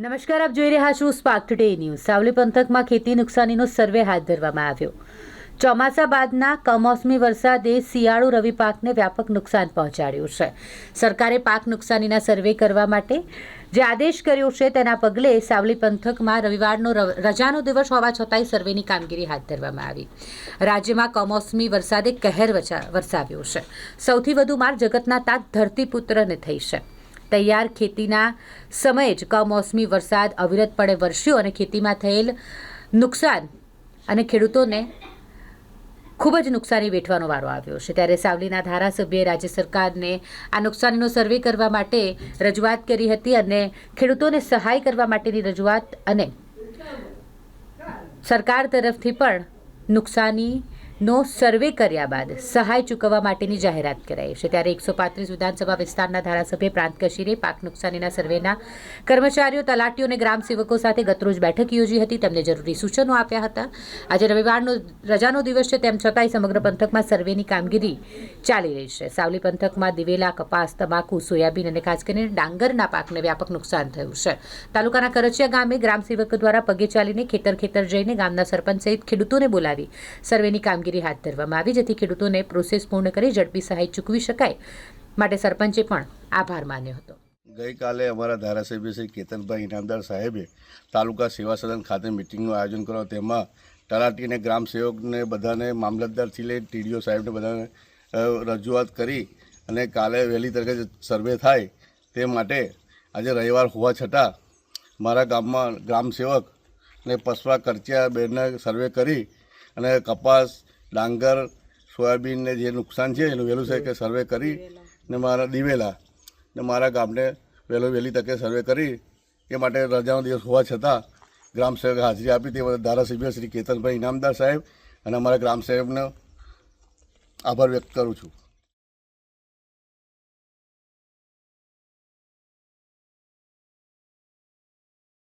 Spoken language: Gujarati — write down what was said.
નમસ્કાર, આપ જોઈ રહ્યા છો સ્પાર્ક ટુડે ન્યૂઝ સાવલી પંથકમાં ખેતી નુકસાનીનો સર્વે હાથ ધરવામાં આવ્યો. ચોમાસા બાદના કમોસમી વરસાદે શિયાળુ રવિ પાકને વ્યાપક નુકસાન પહોંચાડ્યું છે. સરકારે પાક નુકસાનીના સર્વે કરવા માટે જે આદેશ કર્યો છે તેના પગલે સાવલી પંથકમાં રવિવારનો રવ- રજાનો દિવસ હોવા છતાંય સર્વેની કામગીરી હાથ ધરવામાં આવી. રાજ્યમાં કમોસમી વરસાદે કહેર વરસાવ્યો છે. સૌથી વધુ માર જગતના તાત ધરતીપુત્રને થઈ છે. તૈયાર ખેતીના સમયે જ કમોસમી વરસાદ, અવિરતપણે વરસ્યો અને ખેતીમાં થયેલ નુકસાન અને ખેડૂતોને ખૂબ જ નુકસાની વેઠવાનો વારો આવ્યો છે. ત્યારે સાવલીના ધારાસભ્યએ રાજ્ય સરકારને આ નુકસાનીનો સર્વે કરવા માટે રજૂઆત કરી હતી અને ખેડૂતોને સહાય કરવા માટેની રજૂઆત અને સરકાર તરફથી પણ નુકસાનીનો સર્વે કર્યા બાદ સહાય ચૂકવવા માટેની જાહેરાત કરાઈ છે. ત્યારે એકસો પાંત્રીસ વિધાનસભા વિસ્તારના ધારાસભ્ય પ્રાંત કશીરે પાક નુકસાનીના સર્વેના કર્મચારીઓ, તલાટીઓ અને ગ્રામસેવકો સાથે ગતરોજ બેઠક યોજી હતી. તેમને જરૂરી સૂચનો આપ્યા હતા. આજે રવિવારનો રજાનો દિવસ છે, તેમ છતાંય સમગ્ર પંથકમાં સર્વેની કામગીરી ચાલી રહી છે. સાવલી પંથકમાં દિવેલા, કપાસ, તમાકુ, સોયાબીન અને ખાસ કરીને ડાંગરના પાકને વ્યાપક નુકસાન થયું છે. તાલુકાના કરચિયા ગામે ગ્રામસેવકો દ્વારા પગે ચાલીને ખેતર ખેતર જઈને ગામના સરપંચ સહિત ખેડૂતોને બોલાવી સર્વેની કામગીરી હાથ ધરવામાં આવી, જેથી ખેડૂતોને પ્રોસેસ પૂર્ણ કરી ઝડપી સહાય ચૂકવી શકાય માટે સરપંચે પણ આભાર માન્યો હતો. ગઈકાલે અમારા ધારાસભ્ય શ્રી કેતનભાઈ ઇનામદાર સાહેબે તાલુકા સેવા સદન ખાતે મિટિંગનું આયોજન કર્યું. તેમાં તલાટીને ગ્રામ સેવકને બધાને મામલતદારથી લઈ ટીડીઓ સાહેબને બધાને રજૂઆત કરી અને કાલે વહેલી તરીકે સર્વે થાય તે માટે આજે રવિવાર હોવા છતાં મારા ગામમાં ગ્રામ સેવક ને પસવા કરચિયા બેનને સર્વે કરી અને કપાસ ડાંગર સોયાબીનને જે નુકસાન છે, એનું વહેલું છે સર્વે કરી ને મારા દિવેલા ને મારા ગામને વહેલો વહેલી તકે સર્વે કરી. એ માટે રજાનો દિવસ હોવા છતાં ગ્રામસેવકે હાજરી આપી તે બધા ધારાસભ્ય શ્રી કેતનભાઈ ઇનામદાર સાહેબ અને અમારા ગ્રામ સેવકનો આભાર વ્યક્ત કરું છું.